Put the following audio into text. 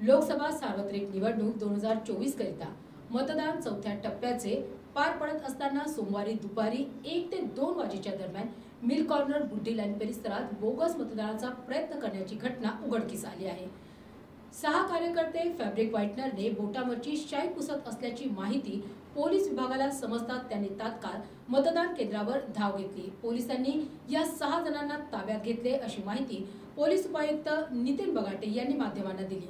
लोकसभा सार्वत्रिक निवडणूक दोन हजार चोवीस करिता मतदान चौथ्या टप्प्याचे पार पडत असताना सोमवारी दुपारी एक ते दोन वाजेच्या दरम्यान मिल कॉर्नर बुद्धी लाईन परिसरात बोगस मतदानाचा प्रयत्न करण्याची घटना उघडकीस आली आहे. सहा कार्यकर्ते फॅब्रिक व्हाईटनरने बोटावरची शाई पुसत असल्याची माहिती पोलीस विभागाला समजतात त्यांनी तात्काळ मतदान केंद्रावर धाव घेतली. पोलिसांनी या सहा जणांना ताब्यात घेतले अशी माहिती पोलीस उपायुक्त नितीन बगाटे यांनी माध्यमांना दिली.